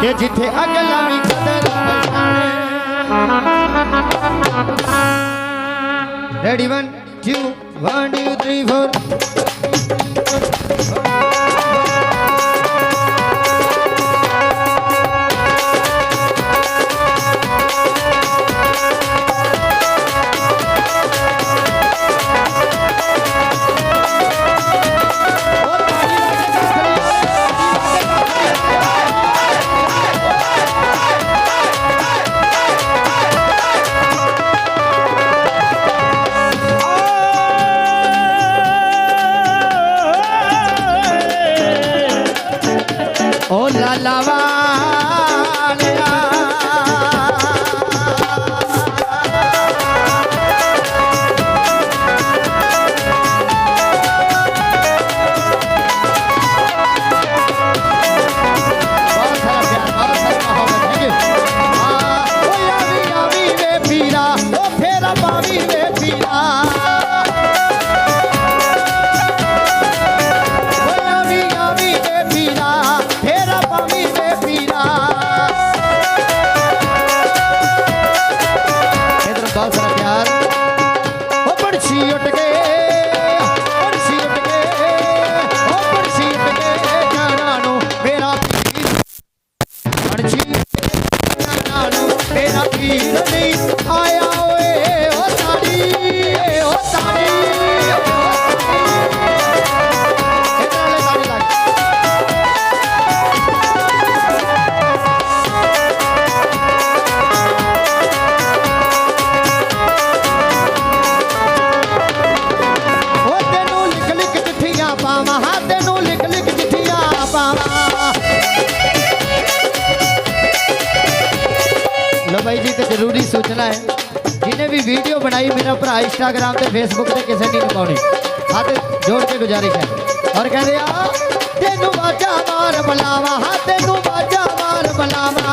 ਕਿ ਜਿੱਥੇ ਅਗਲਾ ਵੀ ਕਦਰ ਪਛਾਣੇ ਰੈਡੀ 1 2 1 2 3 4 ਬਾਈ ਜੀ ਤੇ ਜ਼ਰੂਰੀ ਸੂਚਨਾ ਹੈ। ਜਿਹਨੇ ਵੀ ਵੀਡੀਓ ਬਣਾਈ ਮੇਰਾ ਭਰਾ ਇੰਸਟਾਗ੍ਰam ਤੇ ਫੇਸਬੁੱਕ ਤੇ ਕਿਸੇ ਨਹੀਂ ਲਗਾਉਣੀ ਹੱਥ ਜੋੜ ਕੇ ਗੁਜ਼ਾਰਿਸ਼ ਹੈ। ਔਰ ਕਹਿੰਦੇ ਆ, ਤੈਨੂੰ ਬਾਜਾ ਮਾਰ ਬਲਾਵਾ ਤੈਨੂੰ ਬਾਜਾ ਮਾਰ ਬਲਾਵਾ।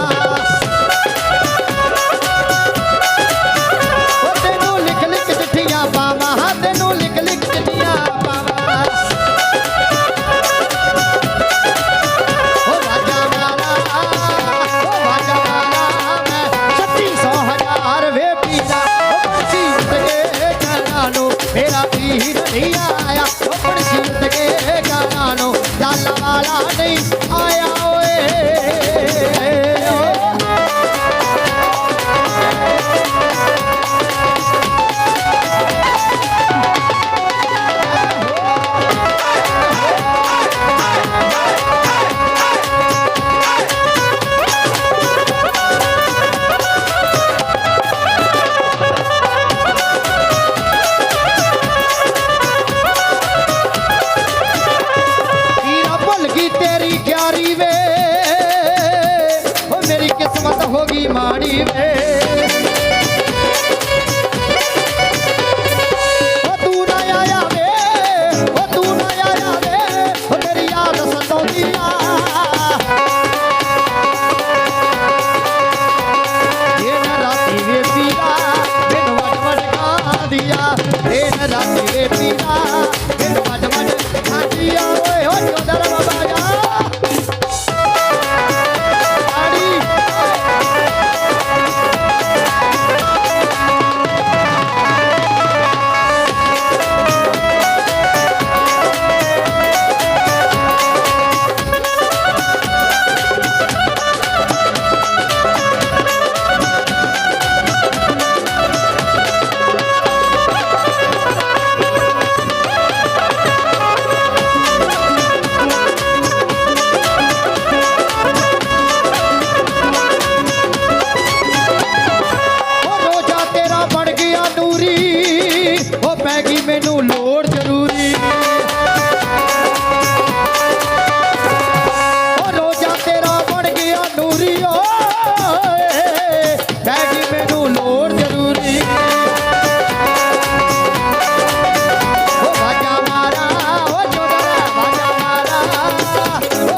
ਨਹੀਂ ਆਇਆ ਉਹ ਪੜਸ਼ੀ ਤੇ ਗਾਣਾ ਨੂੰ ਵਾਲਾ ਨਹੀਂ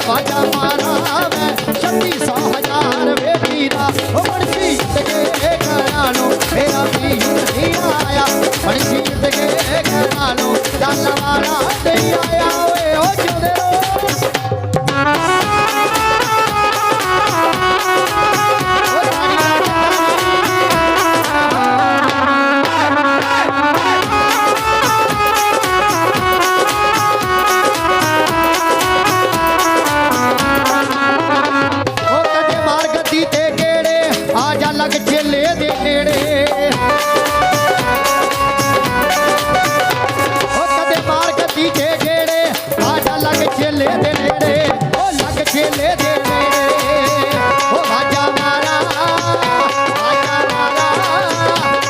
ਵਾਜਾ ਮਾਰਾ ਮੈਂ 3600 ਹਜ਼ਾਰ ਵੇਖੀ ਦਾ। ਉਹ ਮਰਜ਼ੀ ਤੇ ਘਰਾਂ ਨੂੰ ਮੇਰਾ ਵੀ ਨਹੀਂ ਆਇਆ। ਮਰਜ਼ੀ ਤੇ ਘਰਾਂ ਨੂੰ ਦਾਨਾ ਮਾਰਾ ਨਹੀਂ ਆਇਆ। ਨੇੜੇ। ਹੋ ਕਦੇ ਮਾਰ ਕੱਤੀ ਕੇ ਗੇੜੇ ਆ ਜਾ ਲੱਗ ਛੇਲੇ ਦੇ ਨੇੜੇ। ਓ ਲੱਗ ਛੇਲੇ ਦੇ ਨੇੜੇ। ਓ ਵਾਜਾ ਮਾਰਾ ਵਾਜਾ ਮਾਰਾ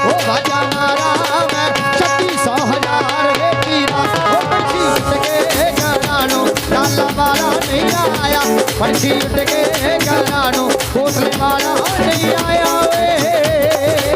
ਓ ਵਾਜਾ ਮਾਰਾ ਮੈਂ 36000 ਵੇ ਪੀਰਾ। ਓ ਪੰਛੀ ਉੱਡ ਕੇ ਜਾਣਾ ਨੂੰ ਲਾਲਾ ਵਾਲਾ ਨਹੀਂ ਆਇਆ। ਪੰਛੀ ਉੱਡ ਕੋਸਲੇ ਵਾਲਾ ਨਹੀਂ ਆਇਆ ਵੇ